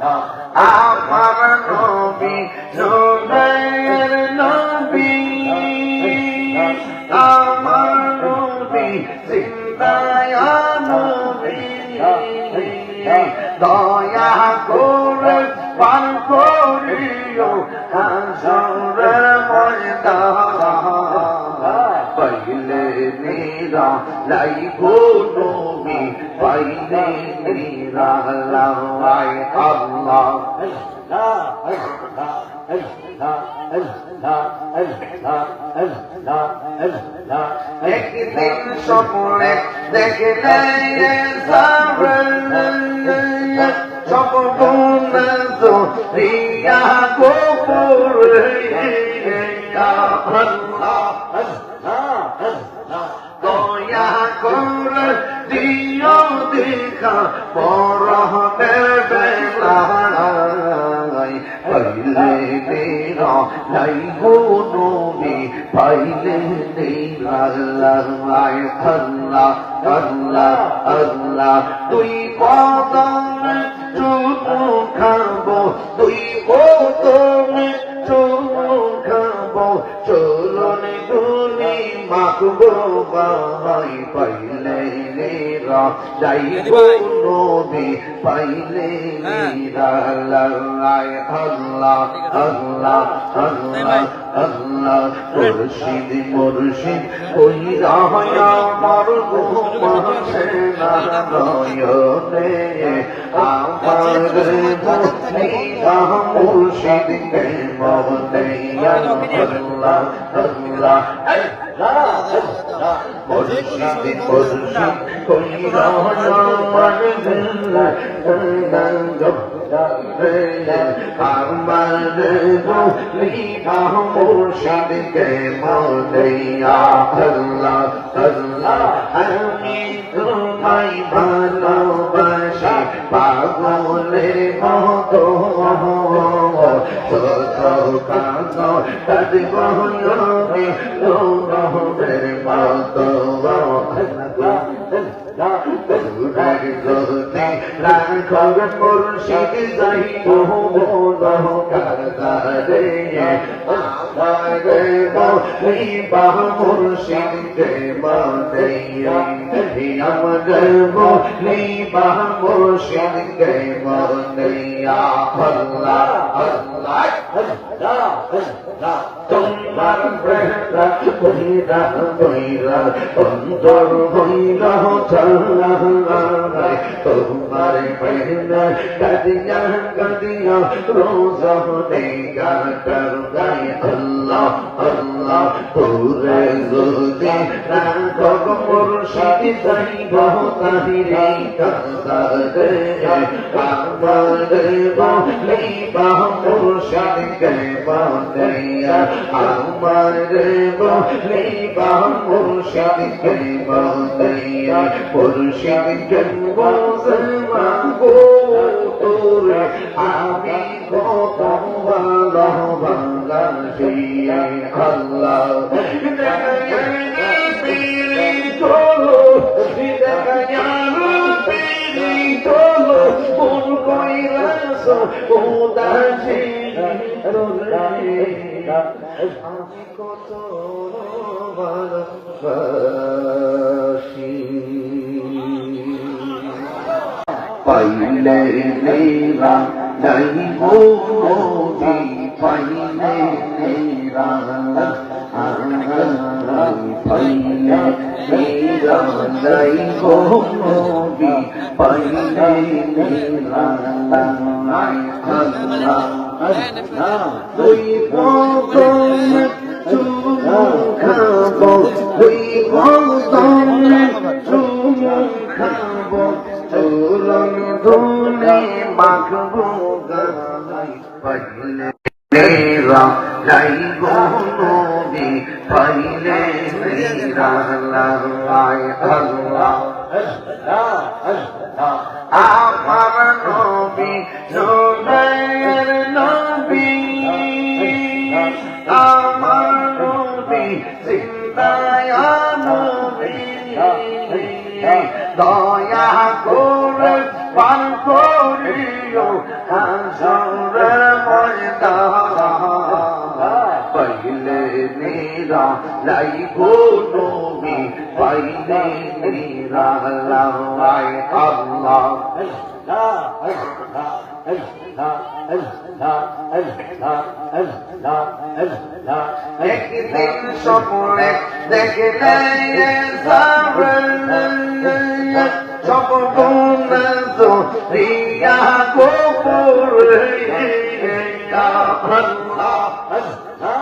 আমার নবী নবীর নবী, আমার নবী, জিন্দায় নবী, দয়া করে পান করিও হাসরের ময়দান পাইলে নিরা লাইগো একদিন স্বপ্নে দেখলে স্বপ্ন রিয়া গোপুর দয়া করে দিও দেখা বেলায় নেরা নাই গো নবী, পাইলে নেরা লাই আল্লাহ আল্লাহ আল্লাহ, তুই কদম চুমু খাব, তুই কদম চুমু খাব, চলন গুলি মাখবো, বাহাই পাইলে নেরা যাইব নবী পাইলে নেরা লাই আল্লাহ আল্লাহ আল্লাহ আল্লাহ মুর্শিদ মুর্শিদ ওই রাহয়া আমার ঘুমাছে না নয়নে। আমার মুর্শিদ মুর্শিদ কে মনে আল্লাহ আল্লাহ। মুর্শিদ মুর্শিদ ওই রাহয়া আমার আমার মুলিকা মুর্শিদ কে মনেয়া আল্লাহ আল্লাহ আমি তোমায় ভালোবাসি পাগলের মতো কানো তাদ বহনবে রহমের মতো রাগ করতে রাখব মুর্শিদ যাই মোহন কারদারে মুর্শিদ কে মানে আমার বলি বাহ মুর্শিদ মানে আল্লাহ আল্লাহ তোমার অন্তর চলা তোমার গদিয়া গদিয়া রোজা হনে গাটার গায়ে আল্লাহ আল্লাহ পুরে যদি রাঘব মুর্শিদ যাইব তাহিরে কাসারে আমার বলি বাহ মুর্শিদ কে বানাইয়া আমার বলি বাহ মুর্শিদ কে বানাইয়া মুর্শিদ কে বজমা গো তোরে আমি কত ভালো ভালোবাসি আল্লাহ চলো চলো মন কইরাস উদাসী আমি কত ভালোবাসি পাইলে নেরা যাইব নদী পাইলে নেরা পাইলে পাইলে নেরা তুই কদম চুমু খাব তুই গাই পাইলে নেরা যাই গো নদী পাইলে নেরা লাই নিরা লাইগো নবী পাইলে নিরা লাই আল্লাহ। একদিন স্বপ্নে দেখলে স্বপ্ন রিয়া গোপুর দয়া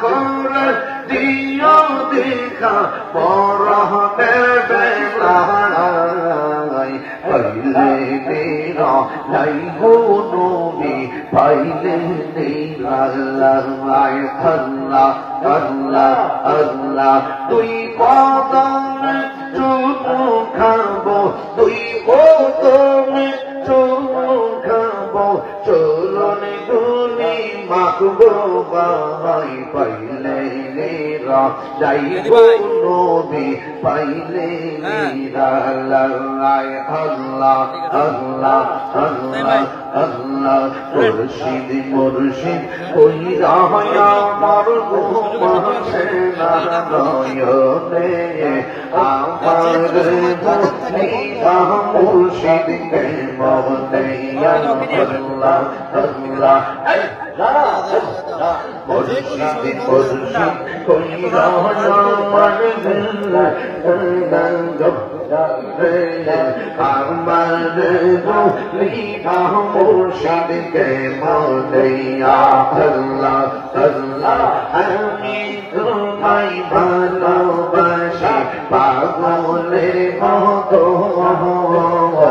করে দিও দেখা পরহনের বেলায় পাইলে তেরা নাই গো পাইলে তেরা আল্লাহ আল্লাহ যাইবো নবী পাইলে রা আল্লাহ আল্লাহ আল্লাহ আল্লাহ আল্লাহ মুর্শিদ মুর্শিদ ওই রাহয়া আমার ঘুমাছে না নয়নে আমার মুর্শিদ মুর্শিদ কে মনে আল্লাহ আল্লাহ। মুর্শিদ ওই রাহয়া আমার আমার লিখা মুর্শিদ কে মনেয়া আল্লাহ আল্লাহ আমি মতো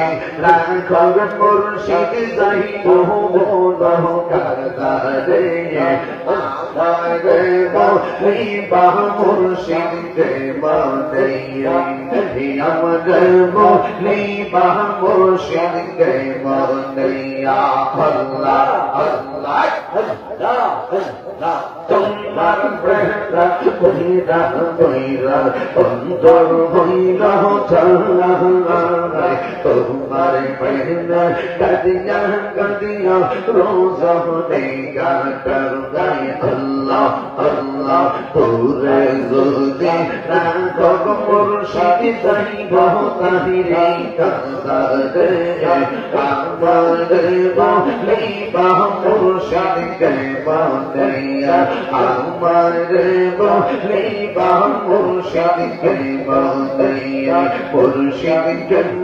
মতো রাখব মুর্শিদ যাই বহু বাহ মুর্শিদ কে মানে আমাদের বলি বাহ মুর্শিদ কে মানে আল্লাহ আল্লাহ তোমার প্রেরা হইরা হইরা অন্তর হইরা চালা তোমার প্রেরা কাদিয়া কাদিয়া রোজা দেগা কর গায় আল্লাহ আল্লাহ তোরে যদি রাখো মুর্শিদ তাই বহুতাহিরে কাদারে আমার বলি বাহ মুর্শিদ কে বান্দিয়া আমার বলি বাহ মুর্শিদ কে বান্দিয়া মুর্শিদ কে বজমা গো তোরে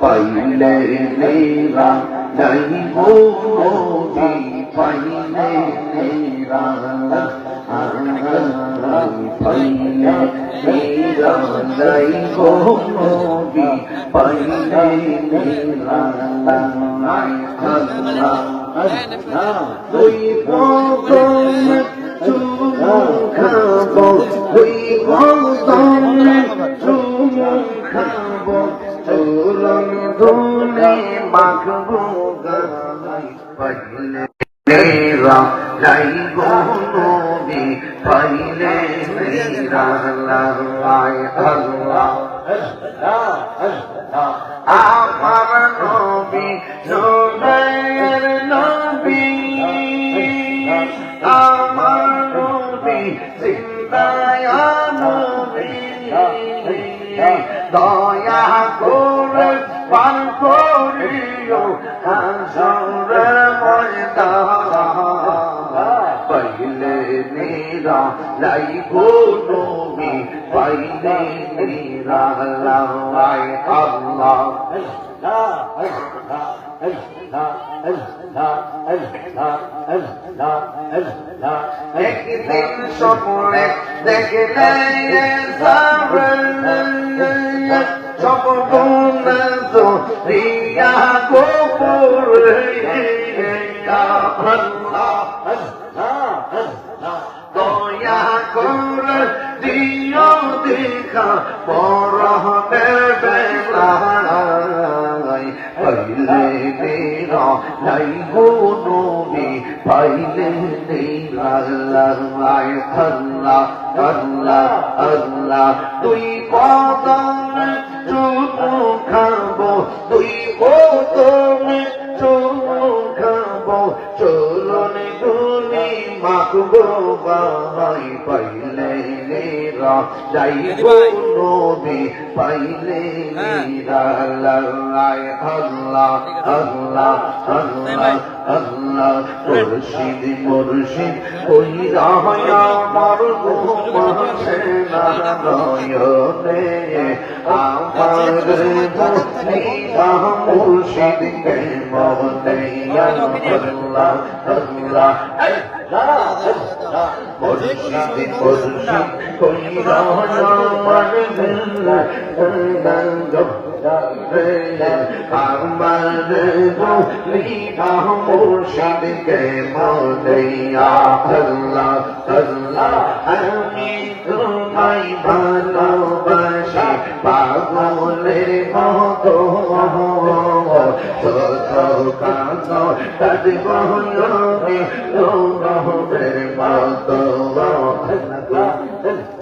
পাইলে নেরা নাই গো নবী পাইলে নেরা পাইলে নেরা পাইলে দয়া করে পান করিও হাসরে ময়দান। পাইলে নিরা লাই গো নবী পাইলে নিরা লাই আল্লাহ। একদিন স্বপ্নে দেখলে স্বপ্ন রিয়া গোপুর দয়া করে দিও দেখা পরহনের বেলায় পাইলে নেরা নাই গো পাইলে নেরা আল্লাহ আল্লাহ আল্লাহ আল্লাহ তুই চুমু খাব, তুই কদম চুমু খাব। চলন গুনি মাখবো বাই পাইলে নেরা যাইব নবী, পাইলে নেরা আল্লাহ আল্লাহ আল্লাহ মুর্শিদ মুর্শিদ, ওই রাহয়া আমার ঘুমাছে না নয়নে আমার মুর্শিদ মুর্শিদ কে মনে আল্লাহ আল্লাহ। মুর্শিদ মুর্শিদ, ওই রাহয়া আমার আমার মুর্শিদ মুর্শিদকে মনেয়া আল্লাহ আল্লাহ আমি তোমায় ভালোবাসি পাগলের মতো কাজ কাঁদব নবী রহমের মতো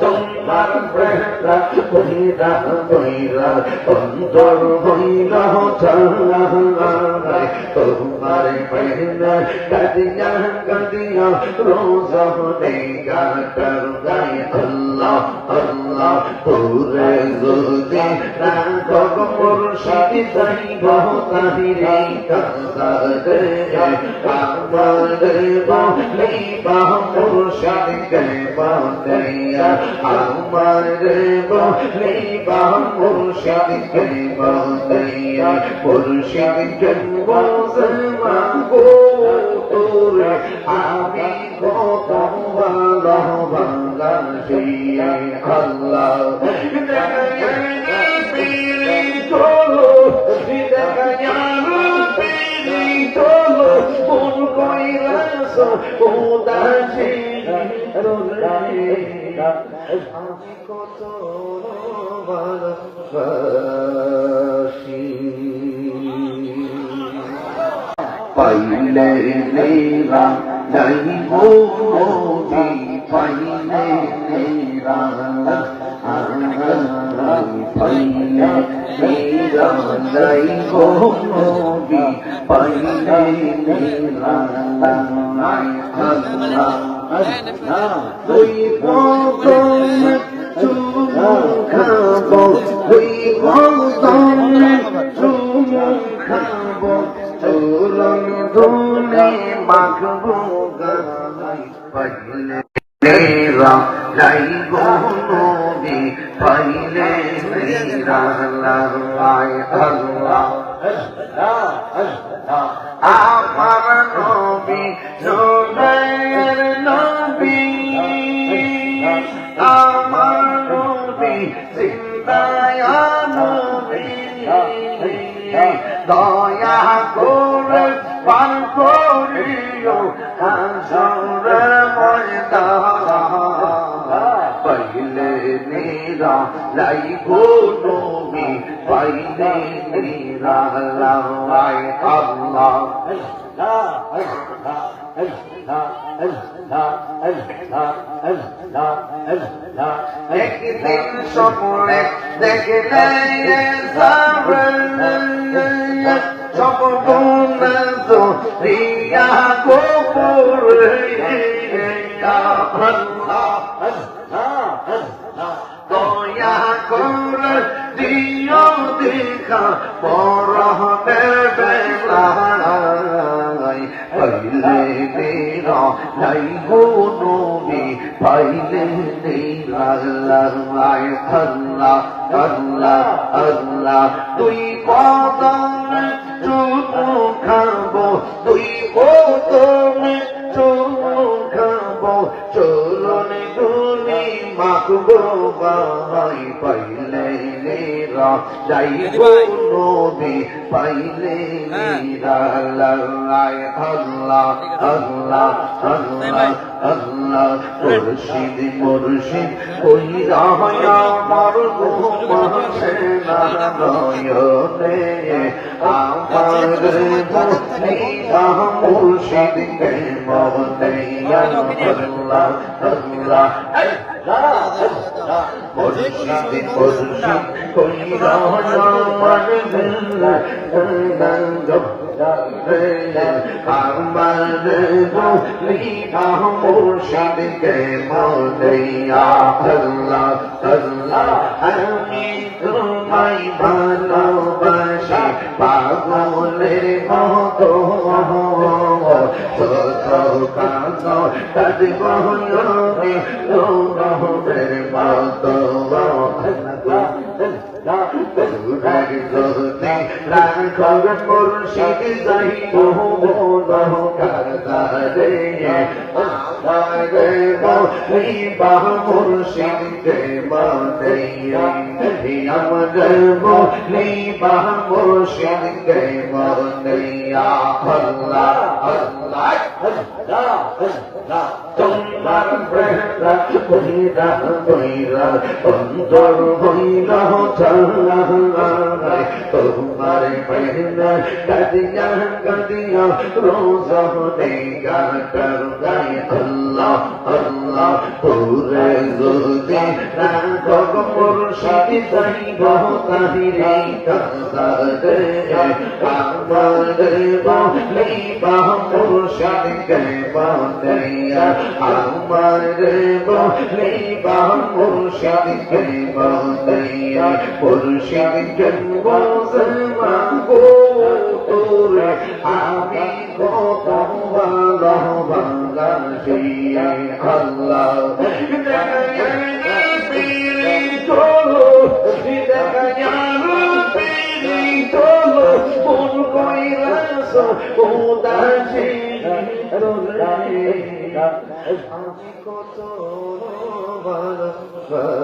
তোমার প্রেরা বহিরা বহিরা অন্তর বহিরা তোমার প্রেরা গদিয়া গদিয়া রোজা দেগা কর আল্লাহ আল্লাহ পুরে জুদি রাখো মুর্শিদ যাইব মুর্শিদ বানিয়া আমার বলি বাহ মুর্শিদ বানিয়া মুর্শিদ বজমা গো তোরে আমি কত ভালো আল্লাহ চলো মন কইরাস উদাসী কত পাইলে নেরা যাইব নবী পাইলে নেরা পাইলে নেরা যাইব নবী পাইলে নেরা তুই কদম চুমু খাব তুই কদম চুমু খাব চুলন আমার নবী নিরা লাইব নবী পাইলে নিরা লাই আল্লাহ। একদিন স্বপ্নে দেখলে স্বপ্ন তো রিয়া গোপুর করে দিও দেখা পরহনের বেলায়। পাইলে নেরা নাই গো নবী, পাইলে নেরা আল্লাহ আল্লাহ আল্লাহ আল্লাহ, তুই কদম চুমু খাব, তুই কদম চুমু মাখবো বাই পাইলে নেরা, যাইব নবী পাইলে নেরা। আল্লাহ আল্লাহ আল্লাহ আল্লাহ আল্লাহ, মুর্শিদ মুর্শিদ কই রাহয়া আমার ঘুমাছে না নয়নে। আমার মুর্শিদ মুর্শিদ কে মনে আল্লাহ আল্লাহ আমার আমার মুলিকা মুর্শিদ কে মনেয়া আল্লাহ আল্লাহ আমি তোমায় ভালোবাসি পাগলের মতো কাজ আমি তোমাদের মতো রাখর মুর্শিদ যাইব কারদারে আমারে মহি বাহ মুর্শিদ কে মানাইয়া আমারে মহি বাহ মুর্শিদ কে মানাইয়া আল্লাহ আল্লাহ তোমার প্রেরা বহিরা বহিরা অন্তর বহিরা চলা তোমার প্রেরা কাদিয়া কাদিয়া রোজা দেগা করগাই আল্লাহ আল্লাহ পুরে যদি রাখব মুর্শিদ যাইব তাহিরে কাসাদে আমার বলি বাহ মুর্শিদ কে বানাইয়া আমার বলি বাহ মুর্শিদ কে বানাইয়া মুর্শিদ জন্ম মাগো তোরে আমি কত আল্লাহ মন কইরাস উদাসী আমি কত ভালোবাসি।